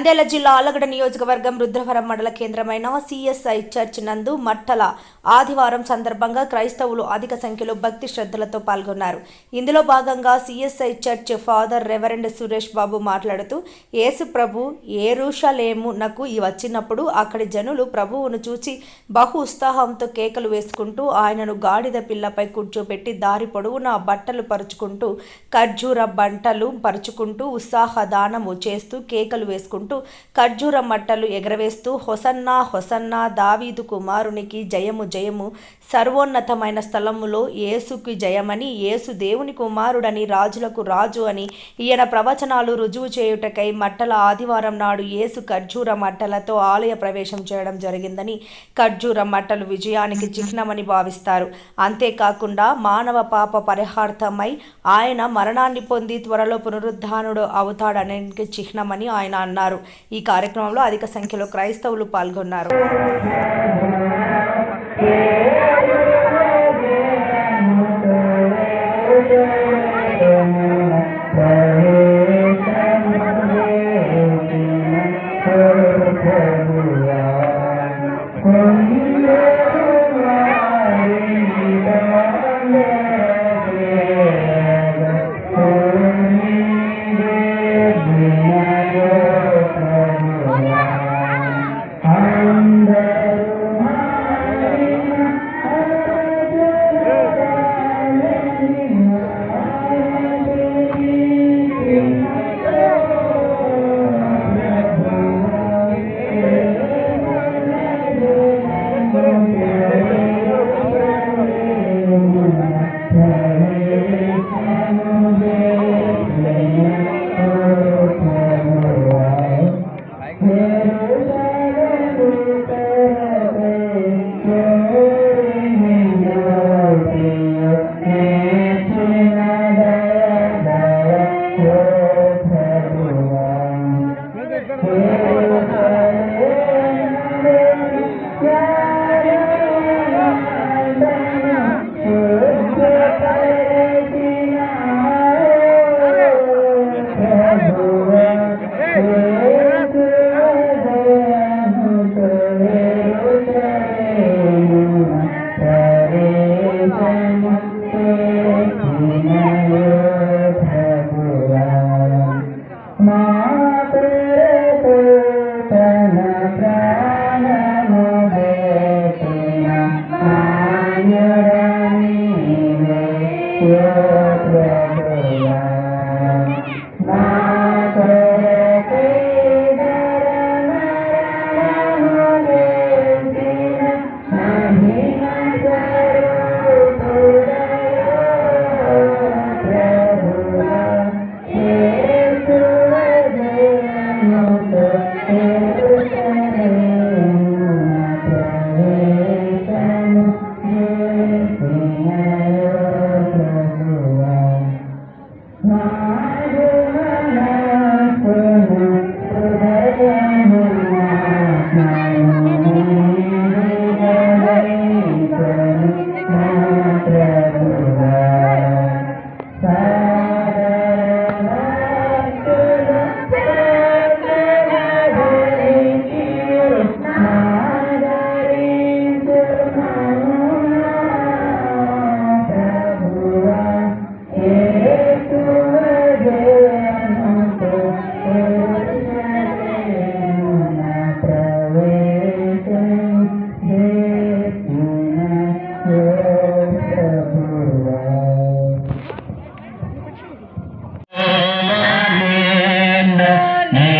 నంద్యాల జిల్లా ఆలగడ నియోజకవర్గం రుద్రవరం మండల కేంద్రమైన సిఎస్ఐ చర్చ్ నందు మట్టల ఆదివారం సందర్భంగా క్రైస్తవులు అధిక సంఖ్యలో భక్తి శ్రద్ధలతో పాల్గొన్నారు. ఇందులో భాగంగా CSI church father reverend Suresh Babu మాట్లాడుతూ యేసు ప్రభు ఏరుషలేమునకు వచ్చినప్పుడు అక్కడి జనులు ప్రభువును చూచి బహు ఉత్సాహంతో కేకలు వేసుకుంటూ ఆయనను గాడిద పిల్లపై కూర్చోబెట్టి దారి పొడవునా బట్టలు పరుచుకుంటూ ఖర్జూర బంటలు పరుచుకుంటూ ఉత్సాహ దానము చేస్తూ కేకలు వేసుకుంటూ ఖర్జూర మట్టలు ఎగరవేస్తూ హొసన్నా హొసన్నా దావీదు కుమారునికి జయము జయము. సర్వోన్నతమైన స్థలములో యేసుకి జయమని యేసు దేవుని కుమారుడని రాజులకు రాజు అని ఈయన ప్రవచనాలు రుజువు చేయుటకై మట్టల ఆదివారం నాడు యేసు ఖర్జూర మట్టలతో ఆలయ ప్రవేశం చేయడం జరిగిందని ఖర్జూర మట్టలు విజయానికి చిహ్నమని భావిస్తారు. అంతేకాకుండా మానవ పాప పరిహార్థమై ఆయన మరణాన్ని పొంది త్వరలో పునరుద్ధానుడు అవుతాడనే చిహ్నమని ఆయన అన్నారు. ఈ కార్యక్రమంలో అధిక సంఖ్యలో క్రైస్తవులు పాల్గొన్నారు. Amen.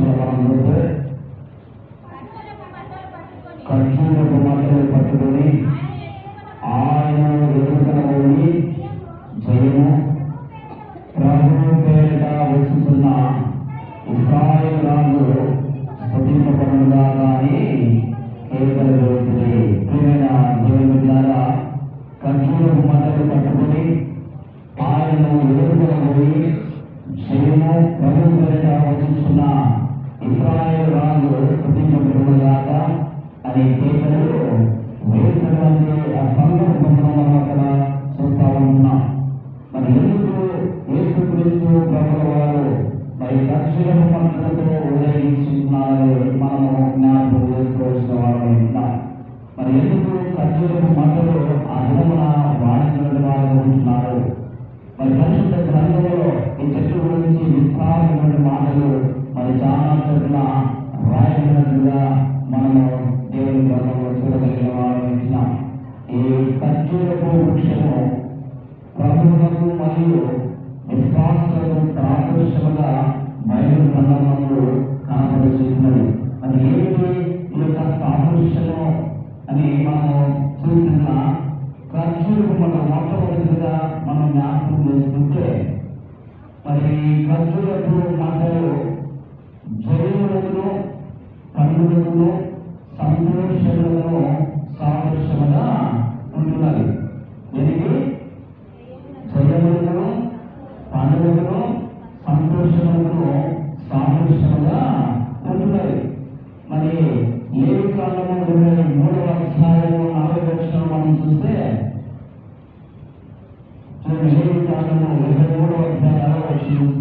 Thank you. మరి ఎందుకు ఖర్చులకు మంటలు ఆ దినమున వాణిజ్యుల వారు ఉంటున్నారు మరి పరిశుద్ధ గ్రంథంలో ఈ చెట్టు గురించి విస్తారమైన మాటలు మరి చాలా చోట్ల రాయబడినట్లుగా మనము దేవుని గ్రంథంలో చూడగలిగిన వారు ఇచ్చినాం ఈ ఖర్చులకు వృక్షము ప్రభువులకు మరియు విశ్వాసులకు ప్రాదృశ్యముగా ఈ ఖర్చులకు మాకు జయములను పండుగలను సంతోషములను సాదృశ్యముగా ఉంటున్నది. దీనికి జయములను పండుగలను సంతోషములను సాదృశ్యముగా ఉంటున్నది. మరి ఏ కాలము ఇరవై మూడవ అధ్యాయము నాలుగు లక్షలు మనం చూస్తే ఏ కాలము you.